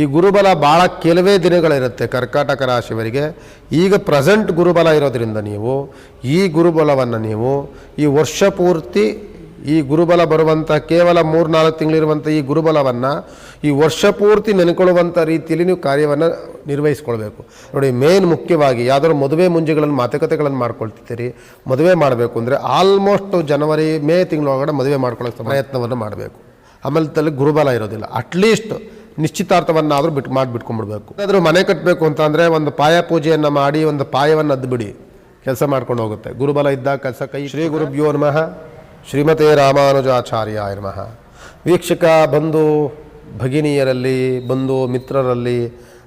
ಈ ಗುರುಬಲ ಭಾಳ ಕೆಲವೇ ದಿನಗಳಿರುತ್ತೆ ಕರ್ಕಾಟಕ ರಾಶಿಯವರಿಗೆ. ಈಗ ಪ್ರೆಸೆಂಟ್ ಗುರುಬಲ ಇರೋದ್ರಿಂದ ನೀವು ಈ ಗುರುಬಲವನ್ನು ನೀವು ಈ ವರ್ಷ ಪೂರ್ತಿ ಈ ಗುರುಬಲ ಬರುವಂಥ ಕೇವಲ ಮೂರು ನಾಲ್ಕು ತಿಂಗಳಿರುವಂಥ ಈ ಗುರುಬಲವನ್ನು ಈ ವರ್ಷ ಪೂರ್ತಿ ನೆನ್ಕೊಳ್ಳುವಂಥ ರೀತಿಯಲ್ಲಿ ನೀವು ಕಾರ್ಯವನ್ನು ನಿರ್ವಹಿಸ್ಕೊಳ್ಬೇಕು. ನೋಡಿ ಮೇನ್ ಮುಖ್ಯವಾಗಿ ಯಾವುದಾದ್ರು ಮದುವೆ ಮುಂಜೆಗಳನ್ನು ಮಾತುಕತೆಗಳನ್ನು ಮಾಡ್ಕೊಳ್ತಿದ್ದೀರಿ, ಮದುವೆ ಮಾಡಬೇಕು ಅಂದರೆ ಆಲ್ಮೋಸ್ಟ್ ಜನವರಿ, ಮೇ ತಿಂಗಳೊಳಗಡೆ ಮದುವೆ ಮಾಡ್ಕೊಳ್ಳೋಕ್ಕೆ ಪ್ರಯತ್ನವನ್ನು ಮಾಡಬೇಕು. ಆಮೇಲೆ ತಲೆ ಗುರುಬಲ ಇರೋದಿಲ್ಲ. ಅಟ್ಲೀಸ್ಟ್ ನಿಶ್ಚಿತಾರ್ಥವನ್ನಾದರೂ ಬಿಟ್ಟು ಮಾಡಿ ಬಿಟ್ಕೊಂಡ್ಬಿಡ್ಬೇಕು ಏನಾದರೂ ಮನೆ ಕಟ್ಟಬೇಕು ಅಂತ ಅಂದರೆ ಒಂದು ಪಾಯ ಪೂಜೆಯನ್ನು ಮಾಡಿ ಒಂದು ಪಾಯವನ್ನು ಅದ್ಬಿಡಿ. ಕೆಲಸ ಮಾಡ್ಕೊಂಡು ಹೋಗುತ್ತೆ. ಗುರುಬಲ ಇದ್ದಾಗ ಕೆಲಸ ಕೈ ಶ್ರೀ ಗುರುಭ್ಯೋ ನಮಃ. ಶ್ರೀಮತಿ ರಾಮಾನುಜಾಚಾರ್ಯ ನಮಃ. ವೀಕ್ಷಕ, ಬಂಧು, ಭಗಿನಿಯರಲ್ಲಿ, ಬಂಧು ಮಿತ್ರರಲ್ಲಿ,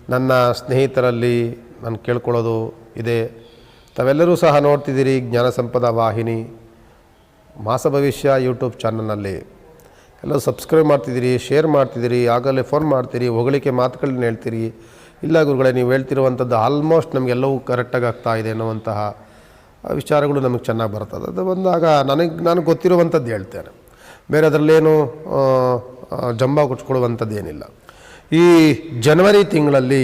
ನನ್ನ ಸ್ನೇಹಿತರಲ್ಲಿ ನಾನು ಕೇಳ್ಕೊಳ್ಳೋದು ಇದೆ. ತಾವೆಲ್ಲರೂ ಸಹ ನೋಡ್ತಿದ್ದೀರಿ ಜ್ಞಾನ ಸಂಪದ ವಾಹಿನಿ ಮಾಸ ಭವಿಷ್ಯ ಯೂಟ್ಯೂಬ್ ಚಾನಲ್ನಲ್ಲಿ. ಎಲ್ಲ ಸಬ್ಸ್ಕ್ರೈಬ್ ಮಾಡ್ತಿದ್ದೀರಿ ಶೇರ್ ಮಾಡ್ತಿದ್ದೀರಿ, ಆಗಲೇ ಫೋನ್ ಮಾಡ್ತೀರಿ, ಹೊಗಳಿಕೆ ಮಾತುಗಳನ್ನ ಹೇಳ್ತೀರಿ. ಇಲ್ಲ ಗುರುಗಳೇ, ನೀವು ಹೇಳ್ತಿರುವಂಥದ್ದು ಆಲ್ಮೋಸ್ಟ್ ನಮಗೆಲ್ಲವೂ ಕರೆಕ್ಟಾಗಿ ಆಗ್ತಾ ಇದೆ ಅನ್ನುವಂತಹ ವಿಚಾರಗಳು ನಮಗೆ ಚೆನ್ನಾಗಿ ಬರ್ತದೆ. ಅದು ಬಂದಾಗ ನನಗೆ ನಾನು ಗೊತ್ತಿರುವಂಥದ್ದು ಹೇಳ್ತೇನೆ. ಬೇರೆ ಅದರಲ್ಲೇನು ಜಂಬ ಕುಚ್ಕೊಳ್ಳುವಂಥದ್ದು ಏನಿಲ್ಲ. ಈ ಜನವರಿ ತಿಂಗಳಲ್ಲಿ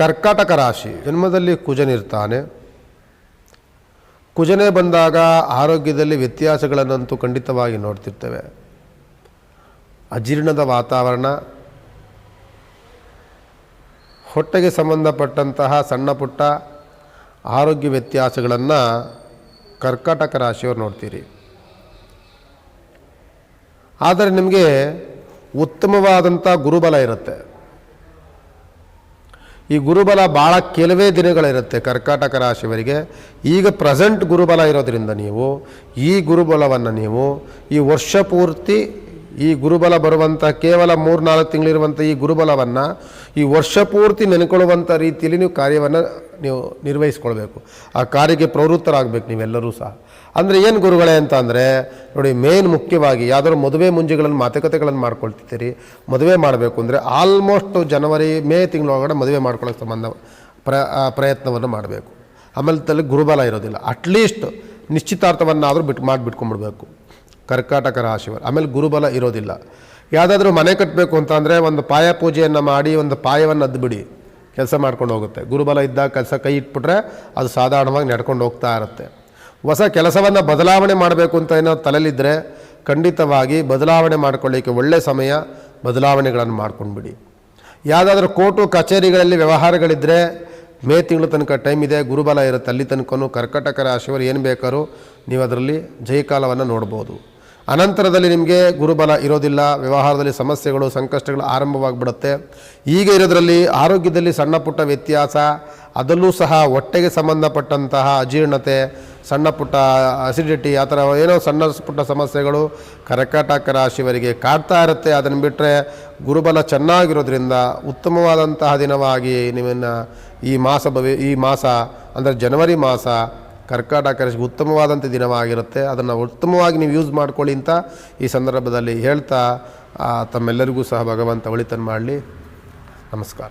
ಕರ್ಕಾಟಕ ರಾಶಿ ಜನ್ಮದಲ್ಲಿ ಕುಜನಿರ್ತಾನೆ ಕುಜನೇ ಬಂದಾಗ ಆರೋಗ್ಯದಲ್ಲಿ ವ್ಯತ್ಯಾಸಗಳನ್ನಂತೂ ಖಂಡಿತವಾಗಿ ನೋಡ್ತಿರ್ತೇವೆ. ಅಜೀರ್ಣದ ವಾತಾವರಣ, ಹೊಟ್ಟೆಗೆ ಸಂಬಂಧಪಟ್ಟಂತಹ ಸಣ್ಣ ಪುಟ್ಟ ಆರೋಗ್ಯ ವ್ಯತ್ಯಾಸಗಳನ್ನು ಕರ್ಕಾಟಕ ರಾಶಿಯವರು ನೋಡ್ತೀರಿ. ಆದರೆ ನಿಮಗೆ ಉತ್ತಮವಾದಂಥ ಗುರುಬಲ ಇರುತ್ತೆ. ಈ ಗುರುಬಲ ಭಾಳ ಕೆಲವೇ ದಿನಗಳಿರುತ್ತೆ ಕರ್ಕಾಟಕ ರಾಶಿಯವರಿಗೆ. ಈಗ ಪ್ರೆಸೆಂಟ್ ಗುರುಬಲ ಇರೋದರಿಂದ ನೀವು ಈ ಗುರುಬಲವನ್ನು ನೀವು ಈ ವರ್ಷ ಪೂರ್ತಿ ಈ ಗುರುಬಲ ಬರುವಂಥ ಕೇವಲ ಮೂರು ನಾಲ್ಕು ತಿಂಗಳಿರುವಂಥ ಈ ಗುರುಬಲವನ್ನು ಈ ವರ್ಷ ಪೂರ್ತಿ ನೆನ್ಕೊಳ್ಳುವಂಥ ರೀತಿಯಲ್ಲಿ ನೀವು ಕಾರ್ಯವನ್ನು ನೀವು ನಿರ್ವಹಿಸ್ಕೊಳ್ಬೇಕು. ಆ ಕಾರ್ಯಕ್ಕೆ ಪ್ರವೃತ್ತರಾಗಬೇಕು ನೀವೆಲ್ಲರೂ ಸಹ. ಅಂದರೆ ಏನು ಗುರುಗಳೇ ಅಂತ ಅಂದರೆ, ನೋಡಿ ಮೇನ್ ಮುಖ್ಯವಾಗಿ ಯಾವುದಾದ್ರು ಮದುವೆ ಮುಂಜೆಗಳನ್ನು ಮಾತುಕತೆಗಳನ್ನು ಮಾಡ್ಕೊಳ್ತಿದ್ದೀರಿ, ಮದುವೆ ಮಾಡಬೇಕು ಅಂದರೆ ಆಲ್ಮೋಸ್ಟ್ ಜನವರಿ, ಮೇ ತಿಂಗಳೊಳಗಡೆ ಮದುವೆ ಮಾಡ್ಕೊಳ್ಳೋಕೆ ಸಂಬಂಧ, ಪ್ರ ಪ್ರಯತ್ನವನ್ನು ಮಾಡಬೇಕು. ಆಮೇಲೆ ತಲೆ ಗುರುಬಲ ಇರೋದಿಲ್ಲ. ಅಟ್ಲೀಸ್ಟ್ ನಿಶ್ಚಿತಾರ್ಥವನ್ನಾದರೂ ಬಿಟ್ಟು ಮಾಡಿ ಬಿಟ್ಕೊಂಡ್ಬಿಡ್ಬೇಕು ಕರ್ಕಾಟಕ ರಾಶಿಯವರು ಆಮೇಲೆ ಗುರುಬಲ ಇರೋದಿಲ್ಲ. ಯಾವುದಾದ್ರೂ ಮನೆ ಕಟ್ಟಬೇಕು ಅಂತ ಅಂದರೆ ಒಂದು ಪಾಯ ಪೂಜೆಯನ್ನು ಮಾಡಿ ಒಂದು ಪಾಯವನ್ನು ಅದ್ಬಿಡಿ ಕೆಲಸ ಮಾಡ್ಕೊಂಡು ಹೋಗುತ್ತೆ. ಗುರುಬಲ ಇದ್ದಾಗ ಕೆಲಸ ಕೈ ಇಟ್ಬಿಟ್ರೆ ಅದು ಸಾಧಾರಣವಾಗಿ ನಡ್ಕೊಂಡು ಹೋಗ್ತಾ ಇರುತ್ತೆ. ಹೊಸ ಕೆಲಸವನ್ನು ಬದಲಾವಣೆ ಮಾಡಬೇಕು ಅಂತ ಏನೋ ತಲೆಯಲ್ಲಿದ್ದರೆ ಖಂಡಿತವಾಗಿ ಬದಲಾವಣೆ ಮಾಡ್ಕೊಳ್ಳಿಕ್ಕೆ ಒಳ್ಳೆಯ ಸಮಯ ಬದಲಾವಣೆಗಳನ್ನು ಮಾಡ್ಕೊಂಡ್ಬಿಡಿ ಯಾವುದಾದ್ರೂ ಕೋರ್ಟು, ಕಚೇರಿಗಳಲ್ಲಿ ವ್ಯವಹಾರಗಳಿದ್ದರೆ ಮೇ ತಿಂಗಳ ತನಕ ಟೈಮ್ ಇದೆ, ಗುರುಬಲ ಇರುತ್ತೆ. ಅಲ್ಲಿ ತನಕನೂ ಕರ್ಕಟಕ ರಾಶಿಯವರು ಏನು ಬೇಕಾದ್ರೂ ನೀವು ಅದರಲ್ಲಿ ಜಯಕಾಲವನ್ನು ನೋಡ್ಬೋದು. ಅನಂತರದಲ್ಲಿ ನಿಮಗೆ ಗುರುಬಲ ಇರೋದಿಲ್ಲ, ವ್ಯವಹಾರದಲ್ಲಿ ಸಮಸ್ಯೆಗಳು, ಸಂಕಷ್ಟಗಳು ಆರಂಭವಾಗಿಬಿಡುತ್ತೆ. ಈಗ ಇರೋದರಲ್ಲಿ ಆರೋಗ್ಯದಲ್ಲಿ ಸಣ್ಣ ಪುಟ್ಟ ವ್ಯತ್ಯಾಸ, ಅದರಲ್ಲೂ ಸಹ ಹೊಟ್ಟೆಗೆ ಸಂಬಂಧಪಟ್ಟಂತಹ ಅಜೀರ್ಣತೆ, ಸಣ್ಣ ಪುಟ್ಟ ಅಸಿಡಿಟಿ ಆ ಥರ ಏನೋ ಸಣ್ಣ ಪುಟ್ಟ ಸಮಸ್ಯೆಗಳು ಕರ್ಕಾಟಕ ರಾಶಿಯವರಿಗೆ ಕಾಡ್ತಾ ಇರುತ್ತೆ. ಅದನ್ನು ಬಿಟ್ಟರೆ ಗುರುಬಲ ಚೆನ್ನಾಗಿರೋದ್ರಿಂದ ಉತ್ತಮವಾದಂತಹ ದಿನವಾಗಿ ನಿಮ್ಮನ್ನು ಈ ಮಾಸ ಭವಿ, ಈ ಮಾಸ ಅಂದರೆ ಜನವರಿ ಮಾಸ ಕರ್ಕಾಟಕ ರಾಶಿಗೆ ಉತ್ತಮವಾದಂಥ ದಿನವಾಗಿರುತ್ತೆ. ಅದನ್ನು ಉತ್ತಮವಾಗಿ ನೀವು ಯೂಸ್ ಮಾಡ್ಕೊಳ್ಳಿ ಅಂತ ಈ ಸಂದರ್ಭದಲ್ಲಿ ಹೇಳ್ತಾ ತಮ್ಮೆಲ್ಲರಿಗೂ ಸಹ ಭಗವಂತ ಒಳಿತನ್ನು ಮಾಡಲಿ. ನಮಸ್ಕಾರ.